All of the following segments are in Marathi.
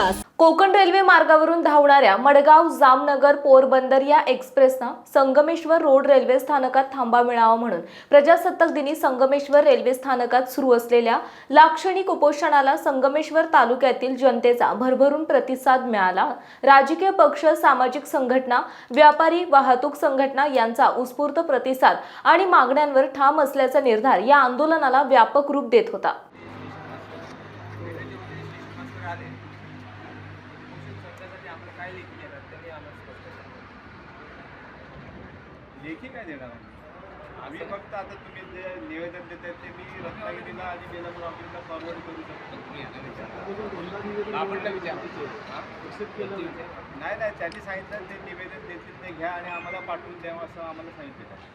तास. कोकण रेल्वे मार्गावरून धावणाऱ्या मडगाव जामनगर पोरबंदर या एक्सप्रेसनं संगमेश्वर रोड रेल्वे स्थानकात थांबा मिळावा म्हणून प्रजासत्ताक दिनी संगमेश्वर रेल्वे स्थानकात सुरू असलेल्या लाक्षणिक उपोषणाला संगमेश्वर तालुक्यातील जनतेचा भरभरून प्रतिसाद मिळाला. राजकीय पक्ष सामाजिक संघटना व्यापारी वाहतूक संघटना यांचा उत्स्फूर्त प्रतिसाद आणि मागण्यांवर ठाम असल्याचा निर्धार या आंदोलनाला व्यापक रूप देत होता. लेखी काय देणार आम्ही? आम्ही फक्त आता तुम्ही जे निवेदन देताय ते मी रत्नागिरीला आणि बेलापूर ऑफिसला फॉरवर्ड करू शकतो. नाही नाही त्यांनी सांगितलं ते निवेदन देतील ते घ्या आणि आम्हाला पाठवून द्यावं असं आम्हाला सांगितलं.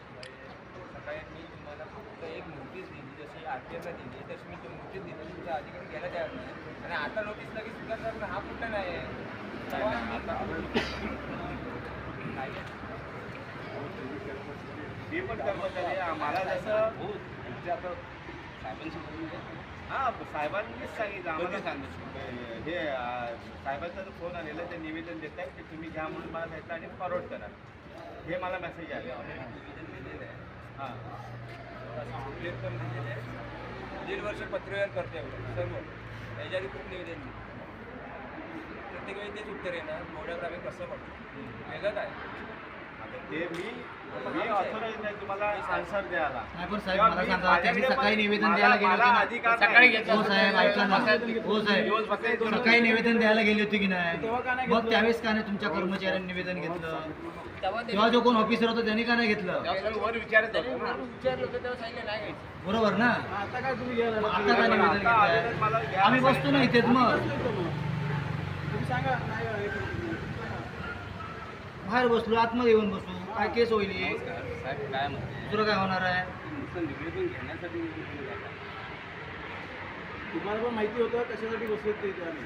सकाळी मी तुम्हाला फक्त एक नोटीस दिली जशी आर टी आयला दिली तशी मी तो नोटीस दिली तुमच्या अधिकारी घ्यायला तयार नाही आणि आता नोटीस लगेच स्वीकारणार हा कुठं नाही आहे. मी पण कर्मचारी आहे. आम्हाला जसं म्हणजे आता साहेबांशी हाँ साहेबांनीच सांगितलं आम्हाला सांगितलं. हे साहेबांचा जो फ़ोन आलेला ते निवेदन देत आहे की तुम्ही घ्या म्हणून मला सांगितलं आणि फॉरवर्ड करा. हे मला मेसेज आले. हाँ दीड वर्ष पत्रव्यवहार करते सर्व. याच्या खूप निवेदन दिले. प्रत्येक वेळी तेच उत्तर येणार. मोठ्यावर आम्ही कसं म्हणतो वेगळं काय? आता ते मी मी ऑथोराईज नाही तुम्हाला आन्सर द्यायला. नाही पण साहेब तेव्हा मला मी- सांगा त्यांनी माझ्याकडे सकाळी निवेदन द्यायला गेले मला होते ना? सकाळी. घेतलं. हो साहेब ऐका ना. हो साहेब. सकाळी निवेदन द्यायला गेली होती की नाही? मग त्यावेळेस का नाही तुमच्या कर्मचाऱ्यांनी निवेदन घेतलं? तेव्हा जो कोण ऑफिसर होता त्यांनी का नाही घेतलं? वर विचारत होतो विचारलं होतं तेव्हा सांगितलं नाही घ्यायचं. बरोबर ना? आता काय निवेदन आता आवेदन मला घेतलंय घ्यायला आम्ही बसतो ना इथेच मग. बाहेर बसलो आतमध्ये येऊन बसू. काय केस होईल हे? साहेब काय म्हणते? दुसरं काय होणार आहे? तुमचं निवेदन घेण्यासाठी झालं. तुम्हाला पण माहिती होतं कशासाठी बसले ते आम्ही.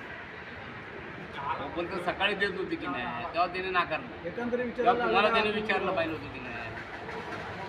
अहो, पण तर सकाळी देत होती की नाही? तेव्हा त्याने नाकारलं. एकंदरीत तेव्हा विचारायला तुम्हाला त्याने विचारलं पाहिजे होतं की नाही?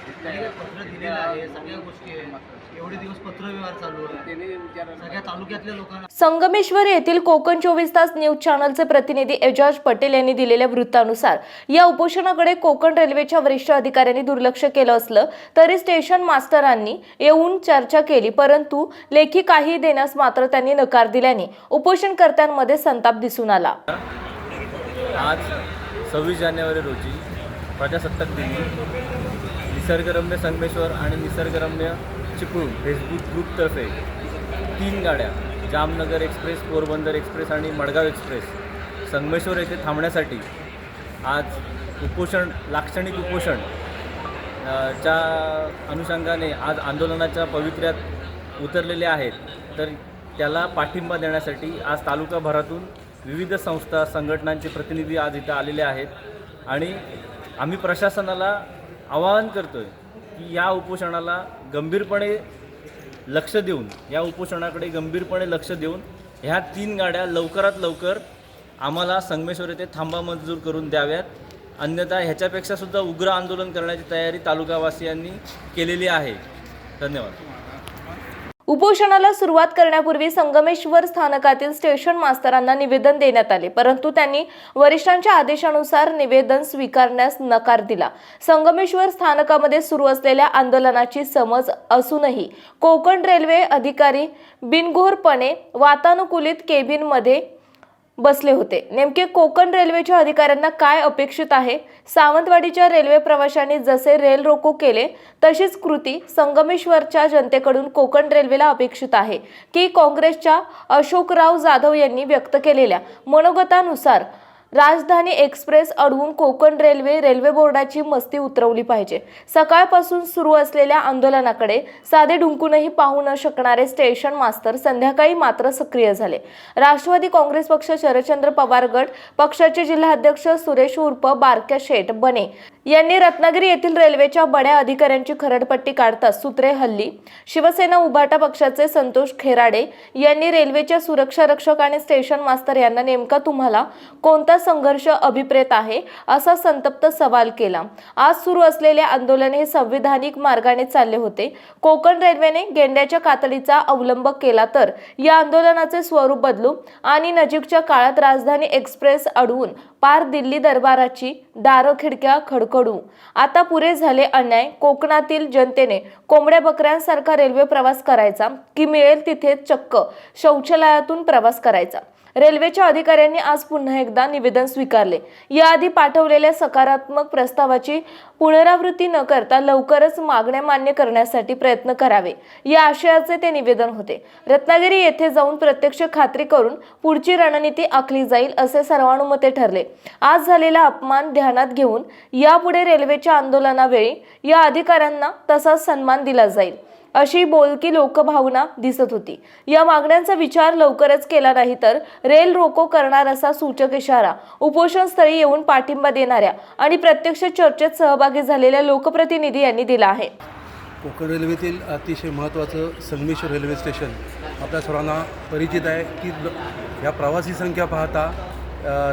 पत्र दिलेलं आहे सगळ्या गोष्टी आहे. एवढे दिवस पत्र व्यवहार चालू आहे. त्याने विचारलं. सगळ्या तालुक्यातल्या लोकांना संगमेश्वर येथील कोकण चोवीस तास न्यूज चॅनलचे प्रतिनिधी एजाज पटेल यांनी दिलेल्या वृत्तानुसार या उपोषणाकडे कोकण रेल्वेच्या वरिष्ठ अधिकाऱ्यांनी दुर्लक्ष केलं असलं तरी स्टेशन मास्टरांनी येऊन चर्चा केली परंतु लेखी काही देण्यास मात्र त्यांनी नकार दिल्याने उपोषणकर्त्यांमध्ये संताप दिसून आला. आज सव्वीस जानेवारी रोजी प्रजासत्ताक दिनी निसर्गरम्य संगमेश्वर आणि निसर्गरम्य चिपळूण फेसबुक ग्रुपतर्फे तीन गाड्या जामनगर एक्सप्रेस पोरबंदर एक्सप्रेस आणि मडगाव एक्सप्रेस संगमेश्वर येथे थांबण्यासाठी आज उपोषण लाक्षणिक उपोषण च्या अनुषंगाने आज आंदोलनाच्या पवित्र्यात उतरलेले आहेत. तर त्याला पाठिंबा देण्यासाठी आज तालुकाभरातून विविध संस्था संघटनांचे प्रतिनिधी आज इथं आलेले आहेत. आणि आम्ही प्रशासनाला आवाहन करतो आहे की या उपोषणाला गंभीरपणे लक्ष देऊन या उपोषणाकडे गंभीरपणे लक्ष देऊन ह्या तीन गाड्या लवकरात लवकर आम्हाला संगमेश्वर येथे थांबा मंजूर करून द्याव्यात. अन्यथा ह्याच्यापेक्षा सुद्धा उग्र आंदोलन करण्याची तयारी तालुकावासियांनी केलेली आहे. धन्यवाद. उपोषणाला सुरुवात करण्यापूर्वी संगमेश्वर स्थानकातील स्टेशन मास्तरांना निवेदन देण्यात आले. परंतु त्यांनी वरिष्ठांच्या आदेशानुसार निवेदन स्वीकारण्यास नकार दिला. संगमेश्वर स्थानकामध्ये सुरू असलेल्या आंदोलनाची समज असूनही कोकण रेल्वे अधिकारी बिनघोरपणे वातानुकूलित केबिनमध्ये बसले होते. नेमके कोकण रेल्वेच्या अधिकाऱ्यांना काय अपेक्षित आहे? सावंतवाडीच्या रेल्वे प्रवाशांनी जसे रेल रोको केले तशीच कृती संगमेश्वरच्या जनतेकडून कोकण रेल्वेला अपेक्षित आहे की काँग्रेसच्या अशोकराव जाधव यांनी व्यक्त केलेल्या मनोगतानुसार राजधानी एक्सप्रेस अडवून कोकण रेल्वे रेल्वे बोर्डाची मस्ती उतरवली पाहिजे. सकाळपासून सुरू असलेल्या आंदोलनाकडे साधे डुंकूनही पाहू न शकणारे स्टेशन मास्तर संध्याकाळी मात्र सक्रिय झाले. राष्ट्रवादी काँग्रेस पक्ष शरदचंद्र पवार गट पक्षाचे जिल्हाध्यक्ष सुरेश उर्फ बारक्या शेठ बने यांनी रत्नागिरी येथील रेल्वेच्या बड्या अधिकाऱ्यांची खरडपट्टी काढताच सूत्रे हल्ली. शिवसेना उभाटा पक्षाचे संतोष खेराडे यांनी रेल्वेच्या सुरक्षा रक्षक आणि स्टेशन मास्तर यांना नेमका तुम्हाला कोणता संघर्ष अभिप्रेत आहे असा संतप्त सवाल केला. आज सुरू असलेले आंदोलन हे संविधानिक मार्गाने चालले होते. कोकण रेल्वेने गेंड्याच्या कातडीचा अवलंब केला तर या आंदोलनाचे स्वरूप बदलू आणि नजीकच्या काळात राजधानी एक्सप्रेस अडवून पार दिल्ली दरबाराची दारं खिडक्या खडखडू. आता पुरे झाले अन्याय. कोकणातील जनतेने कोंबड्या बकऱ्यांसारखा रेल्वे प्रवास करायचा की मिळेल तिथे चक्क. शौचालयातून प्रवास करायचा. रेल्वेच्या अधिकाऱ्यांनी आज पुन्हा एकदा निवेदन स्वीकारले. याआधी पाठवलेल्या सकारात्मक प्रस्तावाची पुनरावृत्ती न करता लवकरच मागण्या मान्य करण्यासाठी प्रयत्न करावे. या आशयाचे ते निवेदन होते. रत्नागिरी येथे जाऊन प्रत्यक्ष खात्री करून पुढची रणनीती आखली जाईल असे सर्वानुमते ठरले. आज झालेला अपमान ध्यानात घेऊन यापुढे रेल्वेच्या आंदोलनावेळी या अधिकाऱ्यांना तसाच सन्मान दिला जाईल. अशी बोलकी लोकभावना दिसत होती. या मागण्यांचा विचार लवकरच केला नाही तर रेल रोको करणार असा सूचक इशारा उपोषणस्थळी येऊन पाठिंबा देणाऱ्या आणि प्रत्यक्ष चर्चेत सहभागी झालेल्या लोकप्रतिनिधी यांनी दिला आहे. कोकण रेल्वेतील अतिशय महत्त्वाचं संगमेश्वर रेल्वे स्टेशन आपल्या सर्वांना परिचित आहे की या प्रवासी संख्या पाहता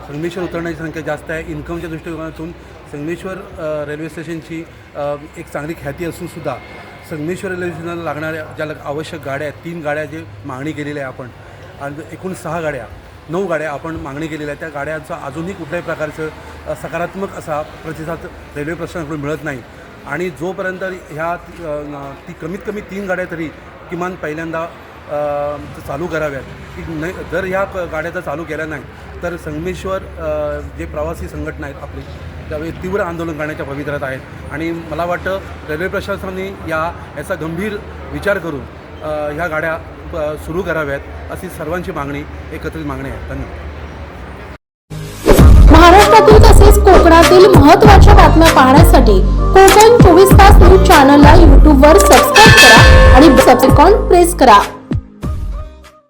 संगमेश्वर उतरण्याची संख्या जास्त आहे. इन्कमच्या दृष्टिकोनातून संगमेश्वर रेल्वे स्टेशनची एक चांगली ख्याती असूनसुद्धा संगमेश्वर रेल्वे स्टेशनला लागणाऱ्या ज्या आवश्यक गाड्या आहेत तीन गाड्या जे मागणी केलेल्या आहे आपण आणि एकूण सहा गाड्या नऊ गाड्या आपण मागणी केलेल्या आहेत त्या गाड्यांचा अजूनही कुठल्याही प्रकारचं सकारात्मक असा प्रतिसाद रेल्वे प्रशासनाकडून मिळत नाही. आणि जोपर्यंत ह्या ती- कमीत कमी तीन गाड्या तरी किमान पहिल्यांदा चालू कराव्यात की नाही जर ह्या क- गाड्या जर चालू केल्या नाही तर संगमेश्वर जे प्रवासी संघटना आहेत आपली त्यावेळी तीव्र आंदोलन करण्याच्या पवित्र्यात आहेत. आणि मला वाटतं रेल्वे प्रशासनाने या याचा गंभीर विचार करून ह्या गाड्या सुरू कराव्यात अशी सर्वांची मागणी एकत्रित मागणी आहे. धन्यवाद. महाराष्ट्रातील तसेच कोकणातील महत्त्वाच्या बातम्या पाहण्यासाठी कोकण चोवीस तास न्यूज चॅनलला यूट्यूबवर सबस्क्राईब करा आणि सबसेकॉन प्रेस करा.